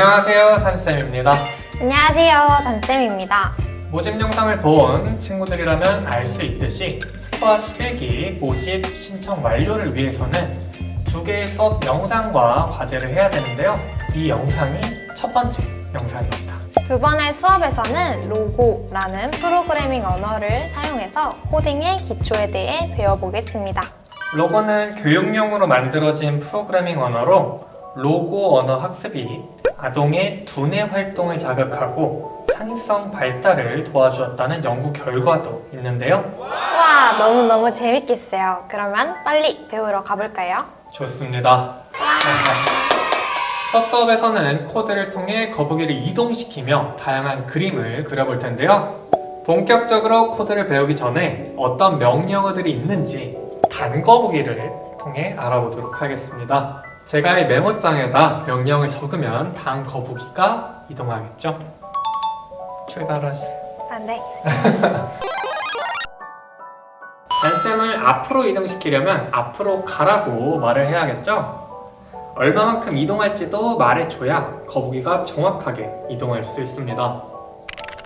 안녕하세요 산쌤입니다 안녕하세요, 단쌤입니다. 모집 영상을 본 친구들이라면 알 수 있듯이 스파 11기 모집 신청 완료를 위해서는 두 개의 수업 영상과 과제를 해야 되는데요 이 영상이 첫 번째 영상입니다 두 번의 수업에서는 로고라는 프로그래밍 언어를 사용해서 코딩의 기초에 대해 배워보겠습니다. 로고는 교육용으로 만들어진 프로그래밍 언어로 로고 언어 학습이 아동의 두뇌 활동을 자극하고 창의성 발달을 도와주었다는 연구 결과도 있는데요. 와, 너무너무 재밌겠어요. 그러면 빨리 배우러 가볼까요? 좋습니다. 첫 수업에서는 코드를 통해 거북이를 이동시키며 다양한 그림을 그려볼 텐데요. 본격적으로 코드를 배우기 전에 어떤 명령어들이 있는지 단거북이를 통해 알아보도록 하겠습니다. 제가 이 메모장에다 명령을 적으면 단거북이가 이동하겠죠? 출발하시죠. 아, 네. 단쌤을 앞으로 이동시키려면 앞으로 가라고 말을 해야겠죠? 얼마만큼 이동할지도 말해줘야 거북이가 정확하게 이동할 수 있습니다.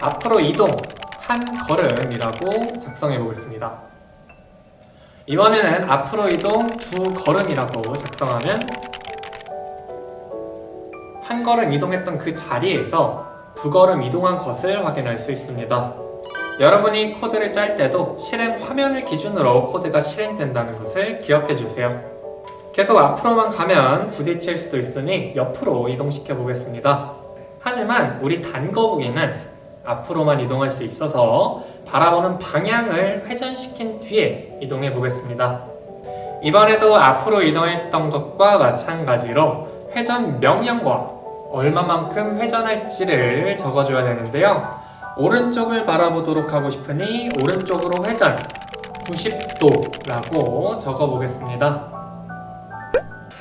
앞으로 이동 한 걸음이라고 작성해 보겠습니다. 이번에는 앞으로 이동 두 걸음이라고 작성하면 한 걸음 이동했던 그 자리에서 두 걸음 이동한 것을 확인할 수 있습니다. 여러분이 코드를 짤 때도 실행 화면을 기준으로 코드가 실행된다는 것을 기억해 주세요. 계속 앞으로만 가면 부딪힐 수도 있으니 옆으로 이동시켜 보겠습니다. 하지만 우리 단거북이는 앞으로만 이동할 수 있어서 바라보는 방향을 회전시킨 뒤에 이동해 보겠습니다. 이번에도 앞으로 이동했던 것과 마찬가지로 회전 명령과 얼마만큼 회전할지를 적어줘야 되는데요. 오른쪽을 바라보도록 하고 싶으니 오른쪽으로 회전 90도라고 적어보겠습니다.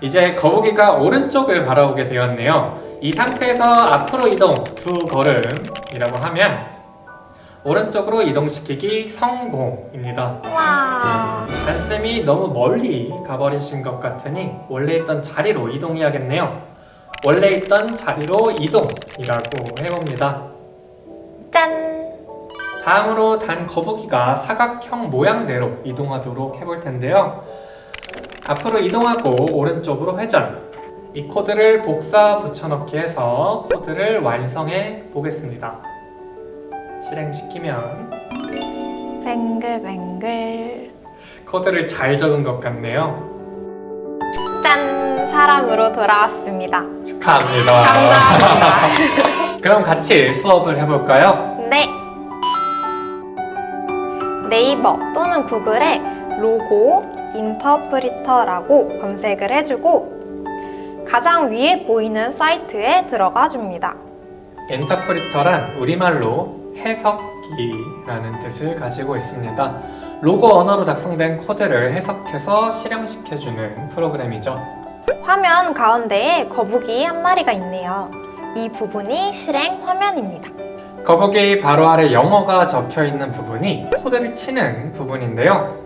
이제 거북이가 오른쪽을 바라보게 되었네요. 이 상태에서 앞으로 이동 두 걸음이라고 하면 오른쪽으로 이동시키기 성공입니다. 와, 단쌤이 너무 멀리 가버리신 것 같으니 원래 있던 자리로 이동해야겠네요. 원래 있던 자리로 이동이라고 해봅니다. 짠! 다음으로 단 거북이가 사각형 모양대로 이동하도록 해볼 텐데요. 앞으로 이동하고 오른쪽으로 회전. 이 코드를 복사 붙여넣기 해서 코드를 완성해 보겠습니다. 실행시키면 뱅글뱅글. 코드를 잘 적은 것 같네요. 짠! 사람으로 돌아왔습니다. 축하합니다. 감사합니다. 그럼 같이 수업을 해볼까요? 네. 네이버 또는 구글에 로고 인터프리터라고 검색을 해주고 가장 위에 보이는 사이트에 들어가 줍니다. 인터프리터란 우리말로 해석기라는 뜻을 가지고 있습니다. 로고 언어로 작성된 코드를 해석해서 실행시켜주는 프로그램이죠. 화면 가운데에 거북이 한 마리가 있네요. 이 부분이 실행 화면입니다. 거북이 바로 아래 영어가 적혀 있는 부분이 코드를 치는 부분인데요.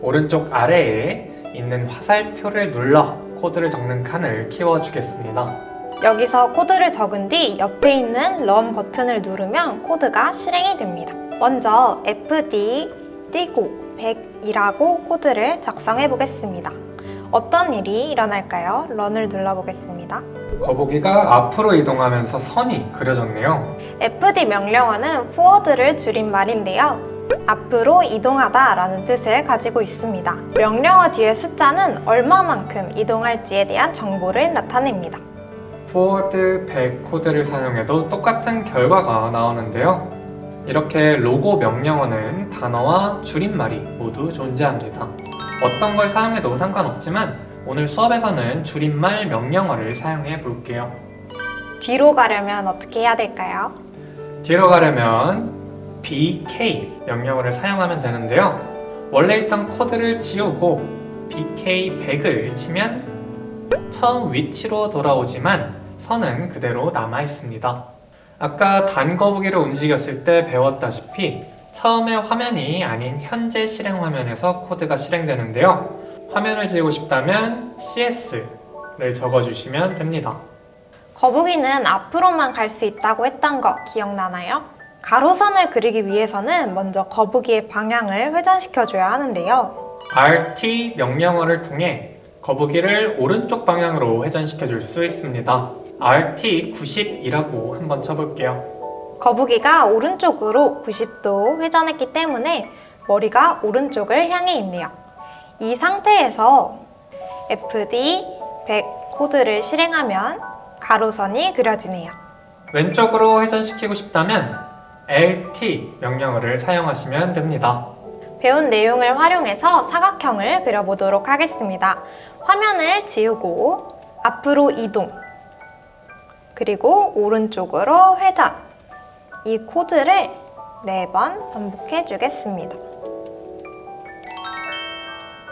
오른쪽 아래에 있는 화살표를 눌러 코드를 적는 칸을 키워주겠습니다. 여기서 코드를 적은 뒤 옆에 있는 런 버튼을 누르면 코드가 실행이 됩니다. 먼저 fd 띄고 100이라고 코드를 작성해 보겠습니다. 어떤 일이 일어날까요? 런을 눌러보겠습니다. 거북이가 앞으로 이동하면서 선이 그려졌네요. fd 명령어는 forward를 줄인 말인데요. 앞으로 이동하다 라는 뜻을 가지고 있습니다. 명령어 뒤에 숫자는 얼마만큼 이동할지에 대한 정보를 나타냅니다. forward 100 코드를 사용해도 똑같은 결과가 나오는데요. 이렇게 로고 명령어는 단어와 줄임말이 모두 존재합니다. 어떤 걸 사용해도 상관없지만 오늘 수업에서는 줄임말 명령어를 사용해 볼게요. 뒤로 가려면 어떻게 해야 될까요? 뒤로 가려면 bk 명령어를 사용하면 되는데요. 원래 있던 코드를 지우고 bk 100을 치면 처음 위치로 돌아오지만 선은 그대로 남아 있습니다. 아까 단거북이를 움직였을 때 배웠다시피 처음에 화면이 아닌 현재 실행 화면에서 코드가 실행되는데요. 화면을 지우고 싶다면 CS를 적어주시면 됩니다. 거북이는 앞으로만 갈 수 있다고 했던 거 기억나나요? 가로선을 그리기 위해서는 먼저 거북이의 방향을 회전시켜줘야 하는데요. RT 명령어를 통해 거북이를 오른쪽 방향으로 회전시켜 줄 수 있습니다. RT 90이라고 한번 쳐볼게요. 거북이가 오른쪽으로 90도 회전했기 때문에 머리가 오른쪽을 향해 있네요. 이 상태에서 FD 100 코드를 실행하면 가로선이 그려지네요. 왼쪽으로 회전시키고 싶다면 LT 명령어를 사용하시면 됩니다. 배운 내용을 활용해서 사각형을 그려보도록 하겠습니다. 화면을 지우고 앞으로 이동, 그리고 오른쪽으로 회전. 이 코드를 4번 반복해 주겠습니다.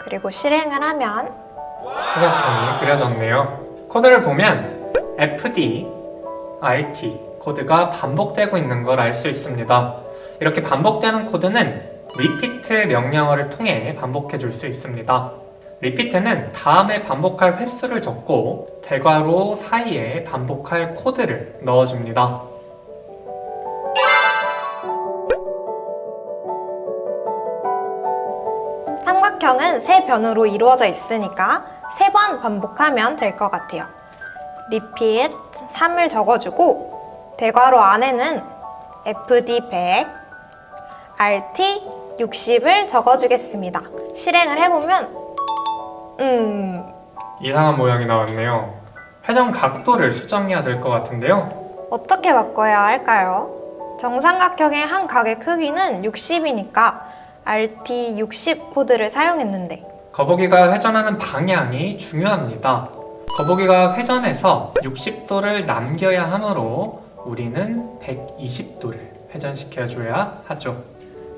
그리고 실행을 하면 사각형이 그려졌네요. 코드를 보면 FD, RT 코드가 반복되고 있는 걸 알 수 있습니다. 이렇게 반복되는 코드는 repeat 명령어를 통해 반복해 줄 수 있습니다. Repeat는 다음에 반복할 횟수를 적고 대괄호 사이에 반복할 코드를 넣어줍니다. 삼각형은 세 변으로 이루어져 있으니까 세 번 반복하면 될 것 같아요. repeat 3을 적어주고 대괄호 안에는 fd 100, rt 60을 적어주겠습니다. 실행을 해보면 음 이상한 모양이 나왔네요. 회전 각도를 수정해야 될 것 같은데요. 어떻게 바꿔야 할까요? 정삼각형의 한 각의 크기는 60이니까 rt 60 코드를 사용했는데 거북이가 회전하는 방향이 중요합니다. 거북이가 회전해서 60도를 남겨야 하므로 우리는 120도를 회전시켜줘야 하죠.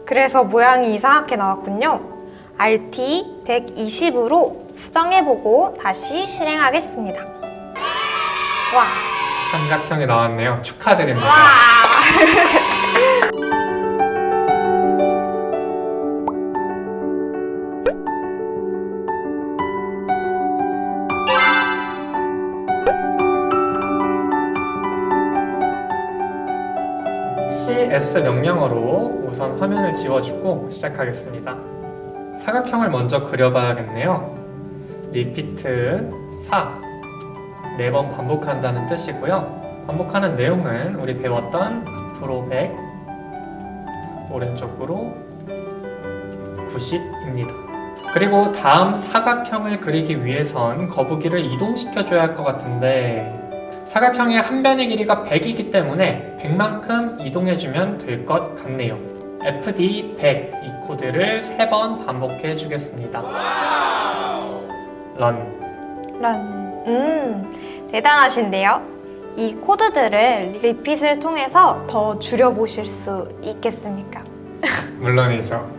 그래서 모양이 이상하게 나왔군요. RT 120으로 수정해보고 다시 실행하겠습니다. 와! 삼각형이 나왔네요. 축하드립니다. 와! CS 명령어로 우선 화면을 지워주고 시작하겠습니다. 사각형을 먼저 그려봐야겠네요. 리피트 4 매번 반복한다는 뜻이고요. 반복하는 내용은 우리 배웠던 앞으로 100 오른쪽으로 90입니다. 그리고 다음 사각형을 그리기 위해선 거북이를 이동시켜줘야 할 것 같은데 사각형의 한 변의 길이가 100이기 때문에 100만큼 이동해주면 될 것 같네요. FD 100 이 코드를 3번 반복해 주겠습니다. 런. 런. 음, 대단하신데요? 이 코드들을 리핏을 통해서 더 줄여보실 수 있겠습니까? 물론이죠.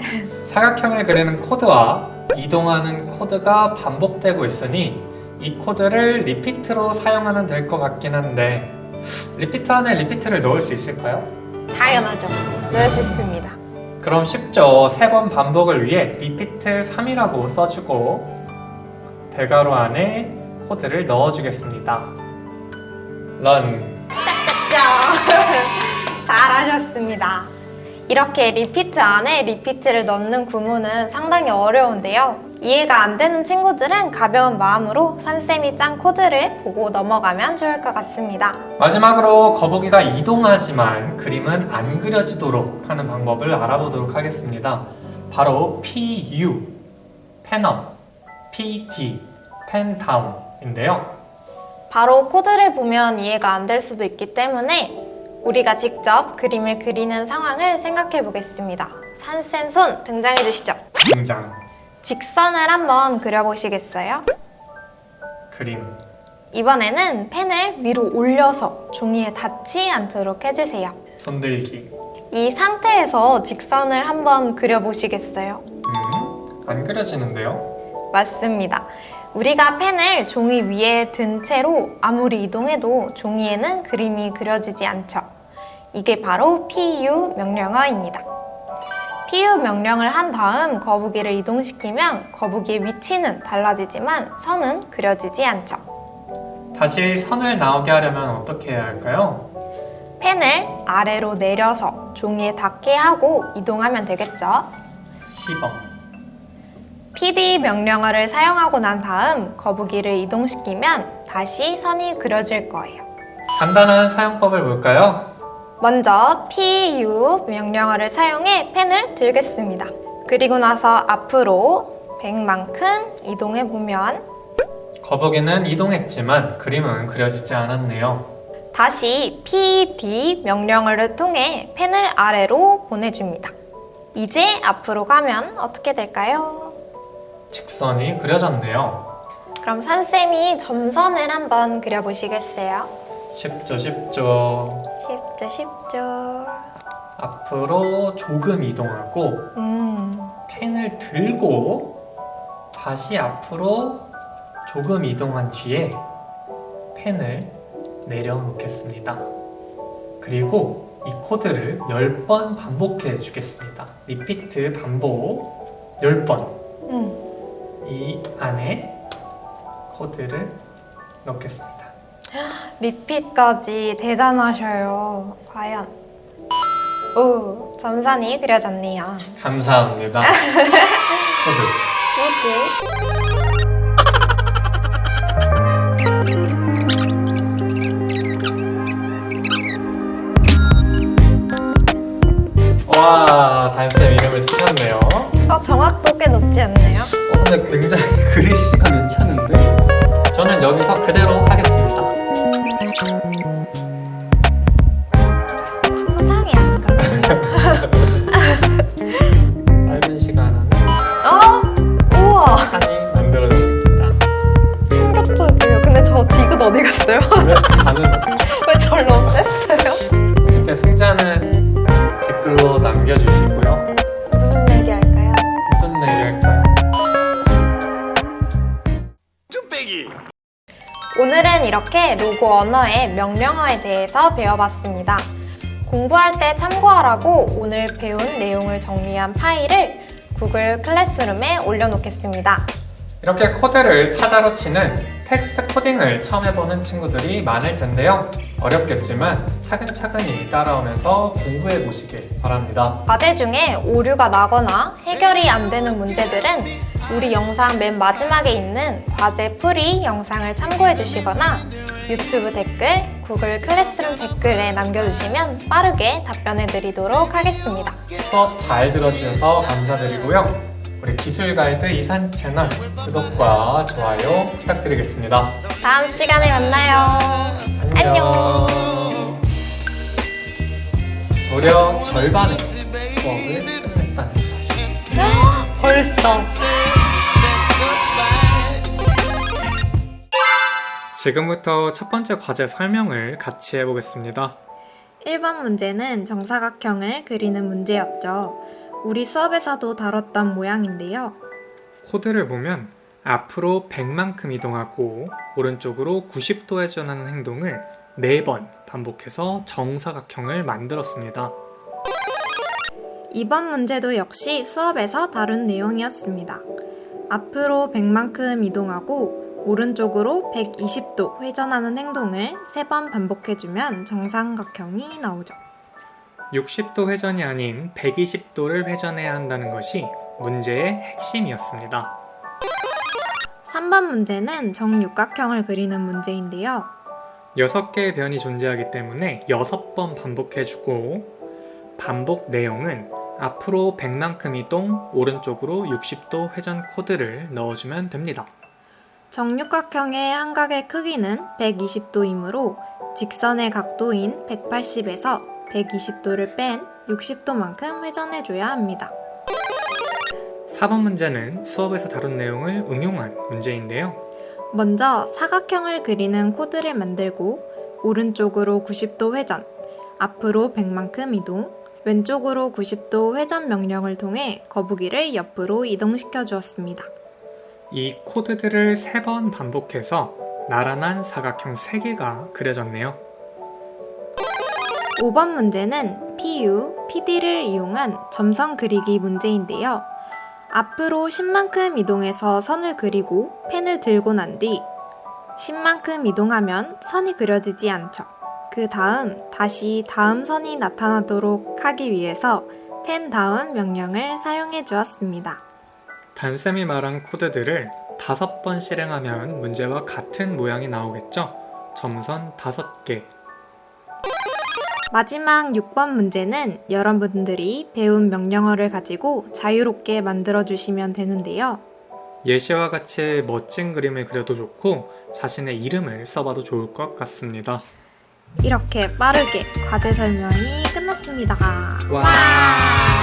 사각형을 그리는 코드와 이동하는 코드가 반복되고 있으니 이 코드를 리피트로 사용하면 될 것 같긴 한데 리피트 안에 리피트를 넣을 수 있을까요? 당연하죠. 넣을 수 있습니다. 그럼 쉽죠. 세 번 반복을 위해 리피트 3이라고 써주고 대괄호 안에 코드를 넣어주겠습니다. 런. 잘하셨습니다. 이렇게 리피트 안에 리피트를 넣는 구문은 상당히 어려운데요. 이해가 안 되는 친구들은 가벼운 마음으로 선생님이 짠 코드를 보고 넘어가면 좋을 것 같습니다. 마지막으로 거북이가 이동하지만 그림은 안 그려지도록 하는 방법을 알아보도록 하겠습니다. 바로 PU, 펜업, PT, 펜다운인데요. 바로 코드를 보면 이해가 안 될 수도 있기 때문에 우리가 직접 그림을 그리는 상황을 생각해 보겠습니다. 산쌤 손 등장해 주시죠. 등장, 직선을 한번 그려보시겠어요? 그림, 이번에는 펜을 위로 올려서 종이에 닿지 않도록 해주세요. 손들기. 이 상태에서 직선을 한번 그려보시겠어요? 음, 안 그려지는데요? 맞습니다. 우리가 펜을 종이 위에 든 채로 아무리 이동해도 종이에는 그림이 그려지지 않죠. 이게 바로 PU 명령어입니다. PU 명령을 한 다음 거북이를 이동시키면 거북이의 위치는 달라지지만 선은 그려지지 않죠. 다시 선을 나오게 하려면 어떻게 해야 할까요? 펜을 아래로 내려서 종이에 닿게 하고 이동하면 되겠죠. 시범. PD 명령어를 사용하고 난 다음 거북이를 이동시키면 다시 선이 그려질 거예요. 간단한 사용법을 볼까요? 먼저 PU 명령어를 사용해 펜을 들겠습니다. 그리고 나서 앞으로 100만큼 이동해 보면 거북이는 이동했지만 그림은 그려지지 않았네요. 다시 PD 명령어를 통해 펜을 아래로 보내줍니다. 이제 앞으로 가면 어떻게 될까요? 직선이 그려졌네요. 그럼 산쌤이 점선을 한번 그려보시겠어요? 쉽죠, 쉽죠. 쉽죠, 쉽죠. 앞으로 조금 이동하고 음, 펜을 들고 다시 앞으로 조금 이동한 뒤에 펜을 내려놓겠습니다. 그리고 이 코드를 10번 반복해 주겠습니다. 리피트 반복 10번. 음. 이 안에 코드를 넣겠습니다. 리핏까지 대단하셔요. 과연. 오, 점선이 그려졌네요. 감사합니다. 코드. 오케이. 와, 다임쌤 이름을 쓰셨네요. 어, 정확도 꽤 높지 않나요? 어, 근데 굉장히 그리시가 괜찮은데? 저는 여기서 그대로 하겠습니다. 언어의 명령어에 대해서 배워봤습니다. 공부할 때 참고하라고 오늘 배운 내용을 정리한 파일을 구글 클래스룸에 올려놓겠습니다. 이렇게 코드를 타자로 치는 텍스트 코딩을 처음 해보는 친구들이 많을 텐데요. 어렵겠지만 차근차근히 따라오면서 공부해 보시길 바랍니다. 과제 중에 오류가 나거나 해결이 안 되는 문제들은 우리 영상 맨 마지막에 있는 과제 풀이 영상을 참고해 주시거나 유튜브 댓글, 구글 클래스룸 댓글에 남겨주시면 빠르게 답변해 드리도록 하겠습니다. 수업 잘 들어주셔서 감사드리고요. 우리 기술 가이드 이산 채널 구독과 좋아요 부탁드리겠습니다. 다음 시간에 만나요. 안녕. 무려 절반의 수업을 끝냈다는 사실. 벌써. 지금부터 첫 번째 과제 설명을 같이 해보겠습니다. 1번 문제는 정사각형을 그리는 문제였죠. 우리 수업에서도 다뤘던 모양인데요. 코드를 보면 앞으로 100만큼 이동하고 오른쪽으로 90도 회전하는 행동을 4번 반복해서 정사각형을 만들었습니다. 2번 문제도 역시 수업에서 다룬 내용이었습니다. 앞으로 100만큼 이동하고 오른쪽으로 120도 회전하는 행동을 3번 반복해주면 정삼각형이 나오죠. 60도 회전이 아닌 120도를 회전해야 한다는 것이 문제의 핵심이었습니다. 3번 문제는 정육각형을 그리는 문제인데요. 6개의 변이 존재하기 때문에 6번 반복해주고 반복 내용은 앞으로 100만큼 이동, 오른쪽으로 60도 회전 코드를 넣어주면 됩니다. 정육각형의 한각의 크기는 120도이므로 직선의 각도인 180에서 120도를 뺀 60도만큼 회전해줘야 합니다. 4번 문제는 수업에서 다룬 내용을 응용한 문제인데요. 먼저 사각형을 그리는 코드를 만들고 오른쪽으로 90도 회전, 앞으로 100만큼 이동, 왼쪽으로 90도 회전 명령을 통해 거북이를 옆으로 이동시켜 주었습니다. 이 코드들을 3번 반복해서 나란한 사각형 3개가 그려졌네요. 5번 문제는 PU, PD를 이용한 점선 그리기 문제인데요. 앞으로 10만큼 이동해서 선을 그리고 펜을 들고 난 뒤 10만큼 이동하면 선이 그려지지 않죠. 그 다음 다시 다음 선이 나타나도록 하기 위해서 펜 다운 명령을 사용해 주었습니다. 단쌤이 말한 코드들을 다섯 번 실행하면 문제와 같은 모양이 나오겠죠? 점선 다섯 개. 마지막 6번 문제는 여러분들이 배운 명령어를 가지고 자유롭게 만들어 주시면 되는데요. 예시와 같이 멋진 그림을 그려도 좋고 자신의 이름을 써봐도 좋을 것 같습니다. 이렇게 빠르게 과제 설명이 끝났습니다. 와.